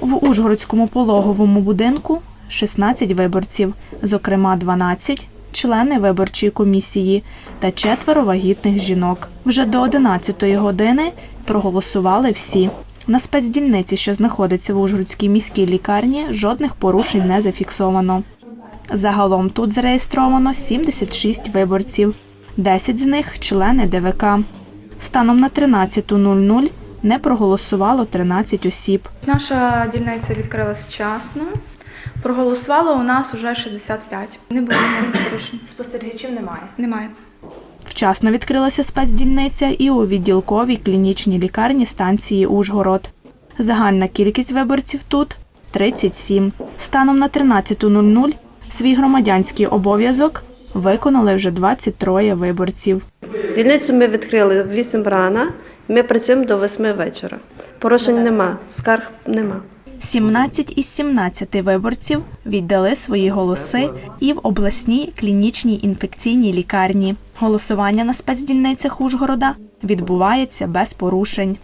В Ужгородському пологовому будинку 16 виборців, зокрема 12 члени виборчої комісії та четверо вагітних жінок. Вже до 11-ї години проголосували всі. На спецдільниці, що знаходиться в Ужгородській міській лікарні, жодних порушень не зафіксовано. Загалом тут зареєстровано 76 виборців, 10 з них члени ДВК. Станом на 13.00 не проголосувало 13 осіб. Наша дільниця відкрилась вчасно. Проголосувало у нас уже 65. Не було ніяких порушень. Спостерігачів немає. Немає. Вчасно відкрилася спецдільниця і у відділковій клінічній лікарні станції Ужгород. Загальна кількість виборців тут 37. Станом на 13.00 свій громадянський обов'язок виконали вже 23 виборців. Дільницю ми відкрили в 8 рана, ми працюємо до 8 вечора. Порушень нема, скарг нема. 17 із 17 виборців віддали свої голоси і в обласній клінічній інфекційній лікарні. Голосування на спецдільницях Ужгорода відбувається без порушень.